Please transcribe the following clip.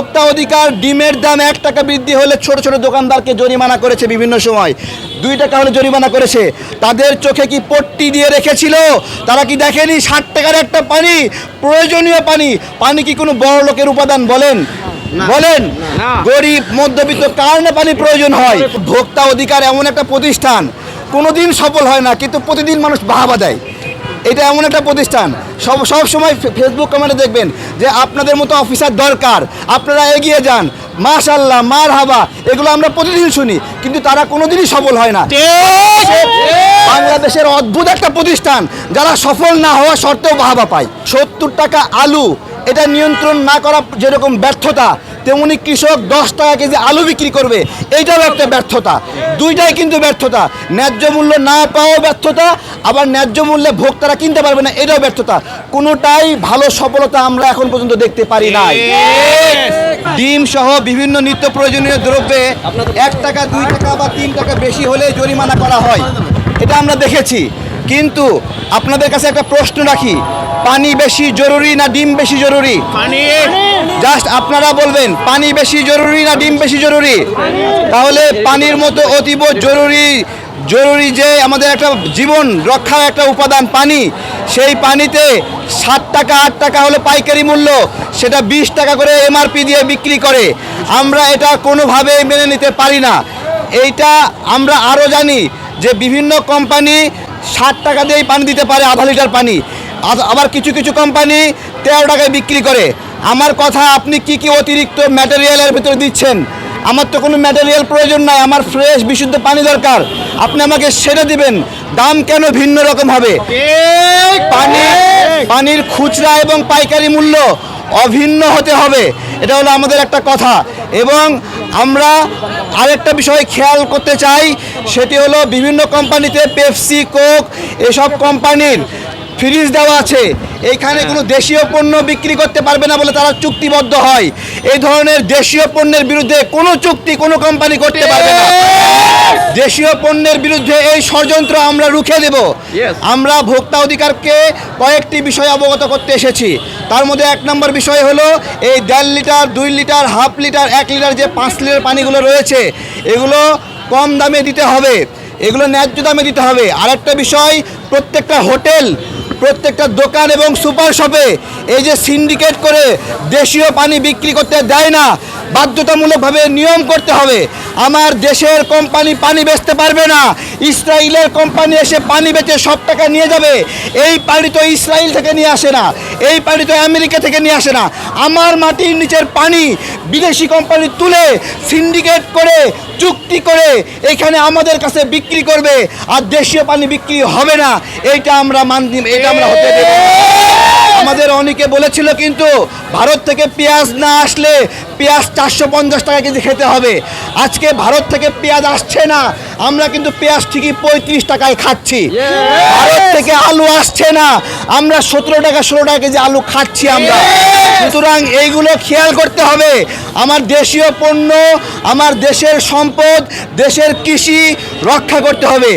ভোক্তা অধিকার ডিমের দাম এক টাকা বৃদ্ধি হলে ছোট ছোট দোকানদারকে জরিমানা করেছে বিভিন্ন সময়। দুই টাকা হলে জরিমানা করেছে। তাদের চোখে কি পট্টি দিয়ে রেখেছিল? তারা কি দেখেনি? ষাট টাকার একটা পানি প্রয়োজনীয় পানি। পানি কি কোনো বড় লোকের উপাদান? বলেন। বলেন। গরিব মধ্যবিত্ত কারণে পানি প্রয়োজন হয়? ভোক্তা অধিকার এমন একটা প্রতিষ্ঠান। কোনোদিন সফল হয় না কিন্তু প্রতিদিন মানুষ বাহাবা দেয়। এটা এমন একটা প্রতিষ্ঠান। সব সব সময় ফেসবুক কমেন্টে দেখবেন যে আপনাদের মতো অফিসার দরকার। আপনারা এগিয়ে যান। মাশাল্লাহ মার হাবা এগুলো আমরা প্রতিদিন শুনি কিন্তু তারা কোনোদিনই সফল হয় না। বাংলাদেশের অদ্ভুত একটা প্রতিষ্ঠান যারা সফল না হওয়া সত্ত্বেও বাহাবা পায়। সত্তর টাকা আলু এটা নিয়ন্ত্রণ না করা যেরকম ব্যর্থতা তেমনি কৃষক দশ টাকা কেজি আলু বিক্রি করবে এইটাও একটা ব্যর্থতা। দুইটাই কিন্তু ব্যর্থতা। ন্যায্য মূল্য না পাওয়াও ব্যর্থতা আবার ন্যায্য মূল্যে ভোক্তারা কিনতে পারবে না এটাও ব্যর্থতা। কোনোটাই ভালো সফলতা আমরা এখন পর্যন্ত দেখতে পারি নাই। ডিম সহ বিভিন্ন নিত্য প্রয়োজনীয় দ্রব্যে এক টাকা দুই টাকা বা তিন টাকা বেশি হলে জরিমানা করা হয়। এটা আমরা দেখেছি। কিন্তু আপনাদের কাছে একটা প্রশ্ন রাখি পানি বেশি জরুরি না ডিম বেশি জরুরি? জাস্ট আপনারা বলবেন পানি বেশি জরুরি না ডিম বেশি জরুরি? তাহলে পানির মতো অতীব জরুরি জরুরি যে আমাদের একটা জীবন রক্ষার একটা উপাদান পানি সেই পানিতে সাত টাকা আট টাকা হলে পাইকারি মূল্য সেটা বিশ টাকা করে এমআরপি দিয়ে বিক্রি করে। আমরা এটা কোনোভাবেই মেনে নিতে পারি না। এইটা আমরা আরও জানি যে বিভিন্ন কোম্পানি ষাট টাকা দিয়েই পানি দিতে পারে আধা লিটার পানি। আবার কিছু কিছু কোম্পানি তেরো টাকায় বিক্রি করে। আমার কথা আপনি কি কি অতিরিক্ত ম্যাটেরিয়ালের ভিতরে দিচ্ছেন? আমার তো কোনো ম্যাটেরিয়াল প্রয়োজন নাই আমার ফ্রেশ বিশুদ্ধ পানি দরকার। আপনি আমাকে সেটা দিবেন দাম কেন ভিন্ন রকম হবে? পানি পানির খুচরা এবং পাইকারি মূল্য অভিন্ন হতে হবে। এটা হলো আমাদের একটা কথা। এবং আমরা আরেকটা বিষয় খেয়াল করতে চাই, সেটি হলো বিভিন্ন কোম্পানিতে পেপসি, কোক এসব কোম্পানির ফ্রিজ দেওয়া আছে। এইখানে কোনো দেশীয় পণ্য বিক্রি করতে পারবে না বলে তারা চুক্তিবদ্ধ হয়। এই ধরনের দেশীয় পণ্যের বিরুদ্ধে কোনো চুক্তি কোনো কোম্পানি করতে পারবে না। দেশীয় পণ্যের বিরুদ্ধে এই ষড়যন্ত্র আমরা রুখে দেব। আমরা ভোক্তা অধিকারকে কয়েকটি বিষয় অবগত করতে এসেছি। তার মধ্যে এক নম্বর বিষয় হলো এই দেড় লিটার দুই লিটার হাফ লিটার এক লিটার যে পাঁচ লিটার পানিগুলো রয়েছে এগুলো কম দামে দিতে হবে। এগুলো ন্যায্য দামে দিতে হবে। আরেকটা বিষয় প্রত্যেকটা হোটেল প্রত্যেকটা দোকান এবং সুপার শপে এই যে সিন্ডিকেট করে দেশীয় পানি বিক্রি করতে দেয় না বাধ্যতামূলকভাবে নিয়ম করতে হবে। আমার দেশের কোম্পানি পানি বেচতে পারবে না। ইসরায়েলের কোম্পানি এসে পানি বেচে সব টাকা নিয়ে যাবে। এই পানি তো ইসরায়েল থেকে নিয়ে আসে না। এই পানি তো আমেরিকা থেকে নিয়ে আসে না। আমার মাটির নিচের পানি বিদেশি কোম্পানি তুলে সিন্ডিকেট করে, চুক্তি করে এখানে আমাদের কাছে বিক্রি করবে। আর দেশীয় পানি বিক্রি হবে না। এইটা আমরা মান এটা আমরা হতে দেব। আমাদের অনেকে বলেছিল কিন্তু ভারত থেকে পেঁয়াজ না আসলে পেঁয়াজ চারশো পঞ্চাশ টাকা কেজি খেতে হবে। আজকে ভারত থেকে পেঁয়াজ আসছে না আমরা কিন্তু পেঁয়াজ ঠিকই পঁয়ত্রিশ টাকায় খাচ্ছি। ভারত থেকে আলু আসছে না আমরা সতেরো টাকা ষোলো টাকা কেজি আলু খাচ্ছি আমরা। সুতরাং এইগুলো খেয়াল করতে হবে। আমার দেশীয় পণ্য আমার দেশের সম্পদ দেশের কৃষি রক্ষা করতে হবে।